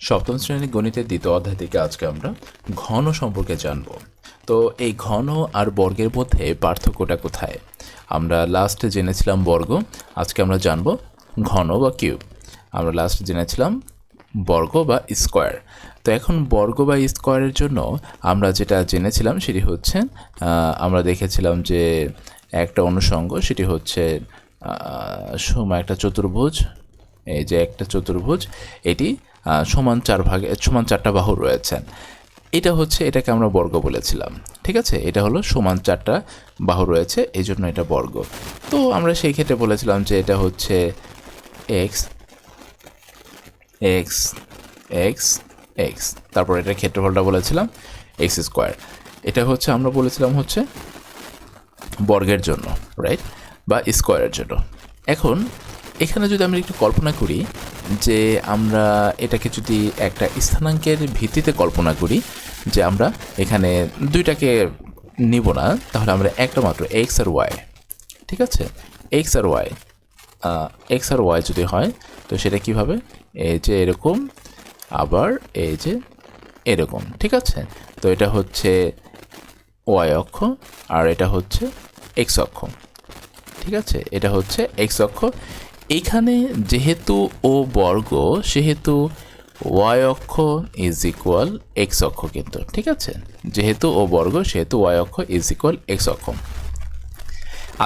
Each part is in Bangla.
সপ্তম শ্রেণির গণিতের দ্বিতীয় অধ্যায় থেকে আজকে আমরা ঘন সম্পর্কে জানব। তো এই ঘন আর বর্গের মধ্যে পার্থক্যটা কোথায়? আমরা লাস্টে জেনেছিলাম বর্গ আজকে আমরা জানব ঘন বা কিউব। আমরা লাস্টে জেনেছিলাম বর্গ বা স্কোয়ার তো এখন বর্গ বা স্কোয়ারের জন্য আমরা যেটা জেনেছিলাম সেটি হচ্ছে আমরা দেখেছিলাম যে একটা অনুষঙ্গ সেটি হচ্ছে আহ, সম একটা চতুর্ভুজ এই যে একটা চতুর্ভুজ এটি সমান চার ভাগে, সমান চারটা বাহু রয়েছে এটা হচ্ছে, এটাকে আমরা বর্গ বলেছিলাম, ঠিক আছে? এটা হলো সমান চারটা বাহু রয়েছে এই জন্য এটা বর্গ। তো আমরা সেই ক্ষেত্রে বলেছিলাম যে এটা হচ্ছে এক্স এক্স এক্স এক্স তারপর এটা ক্ষেত্রফলটা বলেছিলাম এক্স স্কোয়ার এটা হচ্ছে, আমরা বলেছিলাম হচ্ছে বর্গের জন্য রাইট বা স্কোয়ারের জন্য। এখন, এখানে যদি আমরা একটু কল্পনা করি যে আমরা এটাকে যদি একটা স্থানাঙ্কের ভিত্তিতে কল্পনা করি যে আমরা এখানে দুইটাকে নিব না, তাহলে আমরা একটা মাত্র এক্স আর ওয়াই ঠিক আছে? এক্স আর ওয়াই এক্স আর ওয়াই যদি হয়, তো সেটা কীভাবে এই যে এরকম, আবার এই যে এরকম, ঠিক আছে? তো এটা হচ্ছে ওয়াই অক্ষ আর এটা হচ্ছে এক্স অক্ষ, ঠিক আছে? এটা হচ্ছে এক্স অক্ষ। এখানে যেহেতু ও বর্গ, সেহেতু ওয়াই অক্ষ ইজ ইকুয়াল এক্স অক্ষ কিন্তু, ঠিক আছে? যেহেতু ও বর্গ, সেহেতু ওয়াই অক্ষ ইজ ইকুয়াল এক্স অক্ষ।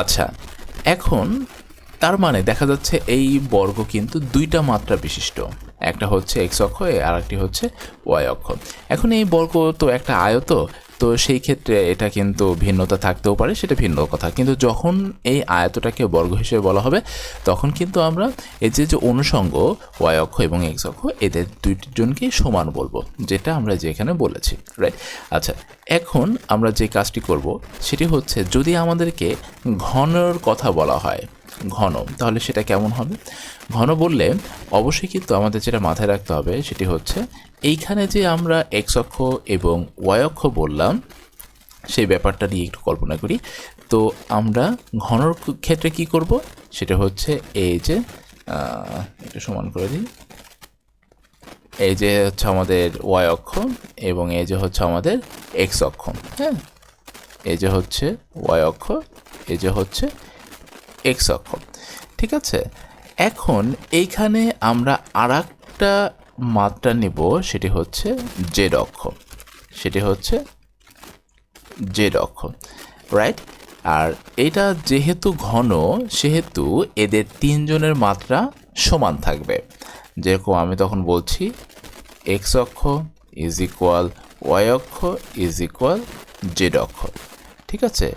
আচ্ছা এখন তার মানে দেখা যাচ্ছে এই বর্গ কিন্তু দুইটা মাত্রা বিশিষ্ট। একটা হচ্ছে এক্স অক্ষ, আর একটি হচ্ছে ওয়াই অক্ষ। এখন এই বর্গ তো একটা আয়ত তো সেই ক্ষেত্রে এটা কিন্তু ভিন্নতা থাকতেও পারে, সেটা ভিন্ন কথা। কিন্তু যখন এই আয়তটাকে বর্গ হিসেবে বলা হবে, তখন কিন্তু আমরা এই যে যে অনুষঙ্গ ওয়াই অক্ষ এবং এক্স অক্ষ, এদের দুইজনকেই সমান বলব, যেটা আমরা যেখানে বলেছি রাইট আচ্ছা এখন আমরা যে কাজটি করব, সেটি হচ্ছে যদি আমাদেরকে ঘনর কথা বলা হয় ঘন। তাহলে সেটা কেমন হবে? ঘন বললে অবশ্যই কিন্তু আমাদের যেটা মাথায় রাখতে হবে সেটি হচ্ছে এইখানে যে আমরা এক্স অক্ষ এবং ওয়াই অক্ষ বললাম, সেই ব্যাপারটা নিয়ে একটু কল্পনা করি। তো আমরা ঘনর ক্ষেত্রে কি করব? সেটা হচ্ছে এই যে একটু সমান করে দিই। এই যে হচ্ছে আমাদের ওয়াই অক্ষ এবং এই যে হচ্ছে আমাদের এক্স অক্ষ হ্যাঁ? এই যে হচ্ছে ওয়াই অক্ষ, এই যে হচ্ছে এক্স অক্ষ, ঠিক আছে? এখন এইখানে আমরা আর একটা মাত্রা নেব, সেটি হচ্ছে জেড অক্ষ, সেটি হচ্ছে জেড অক্ষ রাইট আর এটা যেহেতু ঘন, সেহেতু এদের তিনজনের মাত্রা সমান থাকবে। যেরকম আমি তখন বলছি এক্স অক্ষ ইজ ইকুয়াল ওয়াই অক্ষ ইজ ইকুয়াল জেড অক্ষ, ঠিক আছে?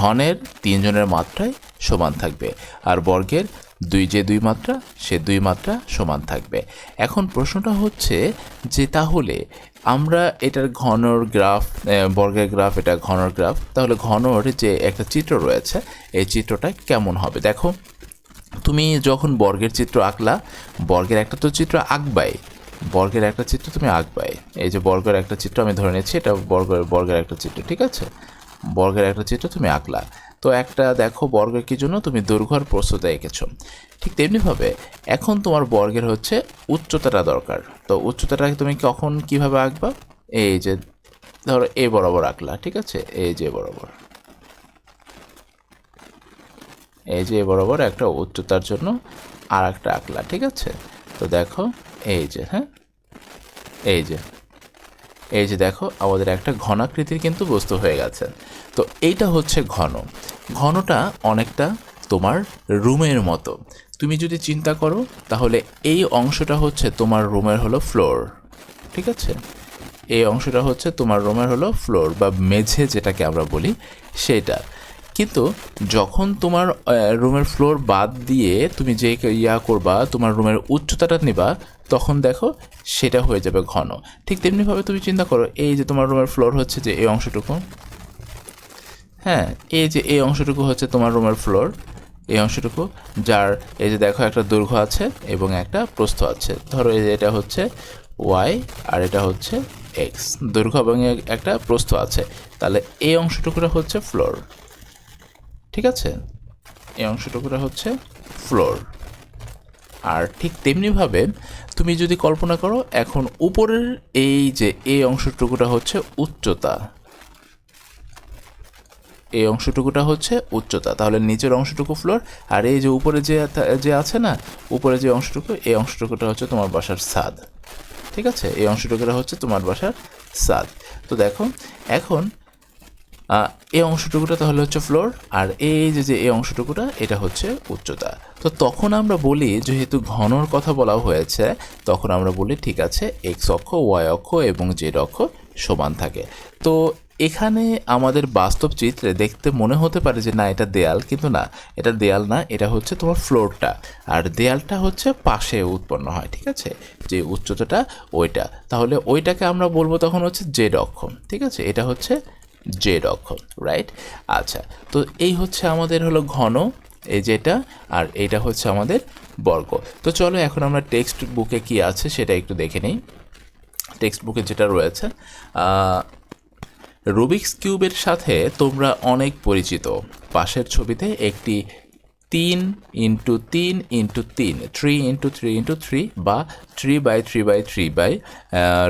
ঘনের তিনজনের মাত্রায় সমান থাকবে। আর বর্গের দুই যে দুই মাত্রা, সে দুই মাত্রা সমান থাকবে। এখন প্রশ্নটা হচ্ছে যে তাহলে আমরা এটার ঘনর গ্রাফ বর্গের গ্রাফ, এটা ঘনর গ্রাফ, তাহলে ঘনর যে একটা চিত্র রয়েছে, এই চিত্রটা কেমন হবে? দেখো, তুমি যখন বর্গের চিত্র আঁকলা, বর্গের একটা তো চিত্র আঁকবাই, বর্গের একটা চিত্র তুমি আঁকবাই। এই যে বর্গের একটা চিত্র আমি ধরে নিচ্ছি এটা বর্গের বর্গের একটা চিত্র, ঠিক আছে? বর্গের একটা চিত্র তুমি আঁকলা। তো একটা দেখো বর্গের কি জন্য তুমি দৈর্ঘ্য আর প্রস্তুত এঁকেছো। ঠিক তেমনিভাবে এখন তোমার বর্গের হচ্ছে উচ্চতাটা দরকার। তো উচ্চতাটা তুমি কখন কীভাবে আঁকবা? এই যে ধরো এ বরাবর আঁকলা, ঠিক আছে? এই যে বরাবর। এই যে বরাবর একটা উচ্চতার জন্য আর একটা আঁকলা, ঠিক আছে? তো দেখো, এই যে হ্যাঁ? এই যে। এই যে দেখো, আমাদের একটা ঘনাকৃতির কিন্তু বস্তু হয়ে গেছে। তো এইটা হচ্ছে ঘন। ঘনটা অনেকটা তোমার রুমের মতো। তুমি যদি চিন্তা করো, তাহলে এই অংশটা হচ্ছে তোমার রুমের হলো ফ্লোর, ঠিক আছে? এই অংশটা হচ্ছে তোমার রুমের হলো ফ্লোর বা মেঝে যেটাকে আমরা বলি, সেটা। কিন্তু যখন তোমার রুমের ফ্লোর বাদ দিয়ে তুমি যে ইয়া করবা, তোমার রুমের উচ্চতাটা নিবা, তখন দেখো সেটা হয়ে যাবে ঘন। ঠিক তেমনিভাবে তুমি চিন্তা করো, এই যে তোমার রুমের ফ্লোর হচ্ছে যে এই অংশটুকু। হ্যাঁ এই যে এই অংশটুকু হচ্ছে তোমার রুমের ফ্লোর, এই অংশটুকু, যার এই যে দেখো একটা দৈর্ঘ্য আছে এবং একটা প্রস্থ আছে। ধরো এই যে এটা হচ্ছে ওয়াই আর এটা হচ্ছে এক্স। দৈর্ঘ্য এবং একটা প্রস্থ আছে। তাহলে এই অংশটুকুটা হচ্ছে ফ্লোর। ঠিক আছে? এই অংশটুকুটা হচ্ছে ফ্লোর আর ঠিক তেমনিভাবে তুমি যদি কল্পনা করো, এখন উপরের এই যে এই অংশটুকুটা হচ্ছে উচ্চতা। এই অংশটুকুটা হচ্ছে উচ্চতা। তাহলে নিচের অংশটুকু ফ্লোর আর এই যে উপরে যে যে আছে না, উপরে যে অংশটুকু, এই অংশটুকুটা হচ্ছে তোমার বাসার ছাদ। ঠিক আছে? এই অংশটুকুটা হচ্ছে তোমার বাসার ছাদ। তো দেখো, এখন এই অংশটুকুটা তাহলে হচ্ছে ফ্লোর আর এই যে যে এই অংশটুকুটা, এটা হচ্ছে উচ্চতা। তো তখন আমরা বলি, যেহেতু ঘনর কথা বলা হয়েছে, তখন আমরা বলি, ঠিক আছে এক্স অক্ষ ওয়াই অক্ষ এবং জেড অক্ষ সমান থাকে। তো এখানে আমাদের বাস্তব চিত্রে দেখতে মনে হতে পারে যে, না, এটা দেয়াল, কিন্তু না, এটা দেয়াল না, এটা হচ্ছে তোমার ফ্লোরটা আর দেয়ালটা হচ্ছে পাশে উৎপন্ন হয়, ঠিক আছে? যে উচ্চতাটা ওইটা। তাহলে ওইটাকে আমরা বলব তখন হচ্ছে জেড অক্ষ, ঠিক আছে? এটা হচ্ছে জেড অক্ষর রাইট আচ্ছা তো এই হচ্ছে আমাদের হলো ঘন, এই যেটা, আর এটা হচ্ছে আমাদের বর্গ। তো চলো এখন আমরা টেক্সট বুকে কি আছে সেটা একটু দেখে নিই। টেক্সট বুকে যেটা রয়েছে রুবিক্স কিউবের সাথে তোমরা অনেক পরিচিত। পাশের ছবিতে একটি তিন ইন্টু তিন ইন্টু তিন three into three into three বা three by three by three by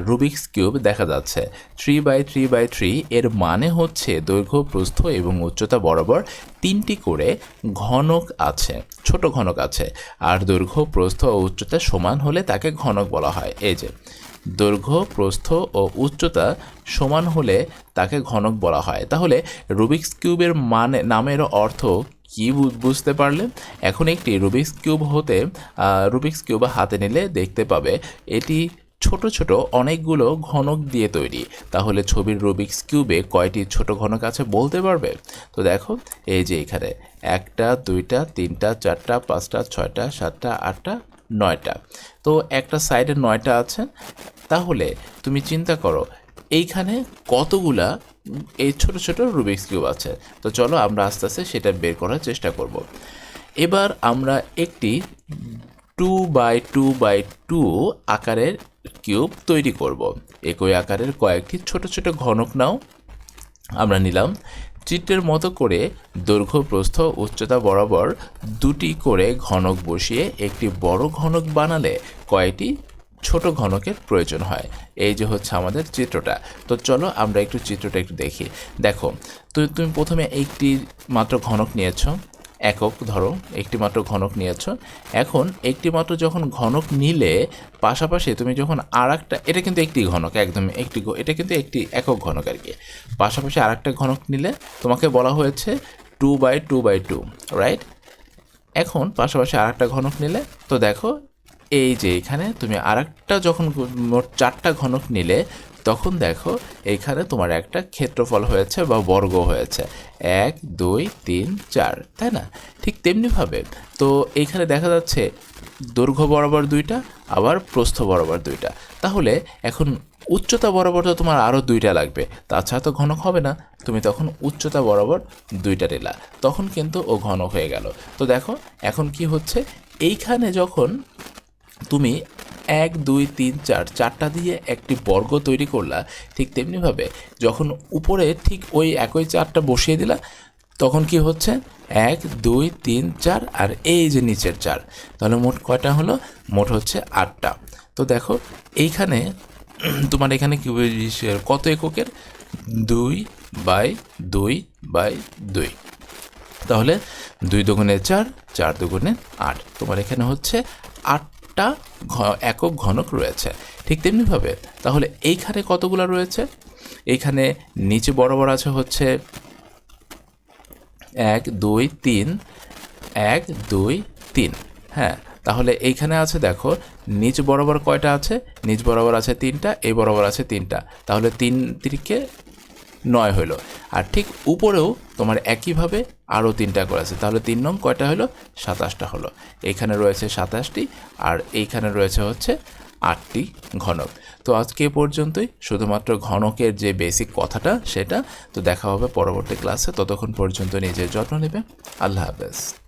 Rubik's cube দেখা যাচ্ছে। Three by three by three এর মানে হচ্ছে দৈর্ঘ্য, প্রস্থ এবং উচ্চতা বরাবর তিনটি করে ঘনক আছে, ছোট ঘনক আছে। আর দৈর্ঘ্য, প্রস্থ ও উচ্চতা সমান হলে তাকে ঘনক বলা হয়। এই যে, দৈর্ঘ্য, প্রস্থ ও উচ্চতা সমান হলে তাকে ঘনক বলা হয়। তাহলে রুবিক্স কিউবের মানে নামের অর্থ কি বুঝতে পারলে? এখন একটি রুবিক্স কিউব হতে রুবিক্স কিউব হাতে নিলে দেখতে পাবে, এটি ছোট ছোট অনেকগুলো ঘনক দিয়ে তৈরি। তাহলে ছবির রুবিক্স কিউবে কয়টি ছোট ঘনক আছে বলতে পারবে? তো দেখো, এই যে এখানে, একটা, দুইটা, তিনটা, চারটা, পাঁচটা, ছয়টা, সাতটা, আটটা, নয়টা। তো একটা সাইডে নয়টা আছে। তাহলে তুমি চিন্তা করো, এইখানে কতগুলা এই ছোট ছোট রুবিক্স কিউব আছে। তো চলো আমরা আস্তে আস্তে সেটা বের করার চেষ্টা করব। এবার আমরা একটি two by two by two আকারের কিউব তৈরি করব। একই আকারের কয়েকটি ছোট ছোট ঘনক নাও। আমরা নিলাম। চিত্রের মতো করে দৈর্ঘ্য প্রস্থ উচ্চতা বরাবর দুটি করে ঘনক বসিয়ে একটি বড় ঘনক বানালে কয়টি? ছোট ঘনকের প্রয়োজন হয়। এই যে হচ্ছে আমাদের চিত্রটা। তো চলো আমরা একটু চিত্রটা একটু দেখি। দেখো, তো তুমি প্রথমে একটি মাত্র ঘনক নিয়েছো, একক ধরো, একটি মাত্র ঘনক নিয়েছো। এখন একটি মাত্র যখন ঘনক নিলে, পাশাপাশি তুমি যখন আর একটা এটা কিন্তু একটি ঘনক, একদম একটি এটা কিন্তু একটি একক ঘনক আর কি। পাশাপাশি আর একটা ঘনক নিলে তোমাকে বলা হয়েছে two by two by two right এখন পাশাপাশি আর একটা ঘনক নিলে, তো দেখো এই যে এখানে তুমি আর যখন মোট চারটা ঘনক নিলে, তখন দেখো এইখানে তোমার একটা ক্ষেত্রফল হয়েছে বা বর্গ হয়েছে। এক, দুই, তিন, চার, তাই না? ঠিক তেমনিভাবে তো এইখানে দেখা যাচ্ছে দৈর্ঘ্য বরাবর দুইটা, আবার প্রস্থ বরাবর দুইটা। তাহলে এখন উচ্চতা বরাবর তো তোমার আরও দুইটা লাগবে। তাছাড়া তো ঘনক হবে না। তুমি তখন উচ্চতা বরাবর দুইটা নিলা। তখন কিন্তু ও ঘনক হয়ে গেল। তো দেখো, এখন কি হচ্ছে? এইখানে যখন তুমি এক, দুই, তিন, চার, চারটা দিয়ে একটি বর্গ তৈরি করলা, ঠিক তেমনিভাবে যখন উপরে ঠিক ওই একই চারটা বসিয়ে দিলা, তখন কি হচ্ছে? এক, দুই, তিন, চার আর এই যে নিচের চার, তাহলে মোট কয়টা হলো? মোট হচ্ছে আটটা। তো দেখো, এইখানে তোমার এখানে কি কত এককের? দুই বাই দুই বাই দুই। তাহলে দুই দুগুণে চার চার দুগুণে আট, তোমার এখানে হচ্ছে আটটা। ঘ- একক ঘনক রয়েছে। ঠিক তেমনিভাবে তাহলে এইখানে কতগুলো রয়েছে? এইখানে নিচে বরাবর আছে হচ্ছে এক, দুই, তিন, এক, দুই, তিন। হ্যাঁ তাহলে এইখানে আছে দেখো, নিচ বরাবর কয়টা আছে? নিচ বরাবর আছে তিনটা, এই বরাবর আছে তিনটা। তাহলে তিন তিরিকে নয় হলো। আর ঠিক উপরেও তোমার একইভাবে আরও তিনটা করেছে তাহলে তিন নং কয়টা হলো? সাতাশটা হলো। এখানে রয়েছে সাতাশটি আর এইখানে রয়েছে হচ্ছে আটটি ঘনক। তো আজকে এ পর্যন্তই। শুধুমাত্র ঘনকের যে বেসিক কথাটা, সেটা তো দেখা হবে পরবর্তী ক্লাসে ততক্ষণ পর্যন্ত নিজের যত্ন নেবে। আল্লাহ হাফেজ।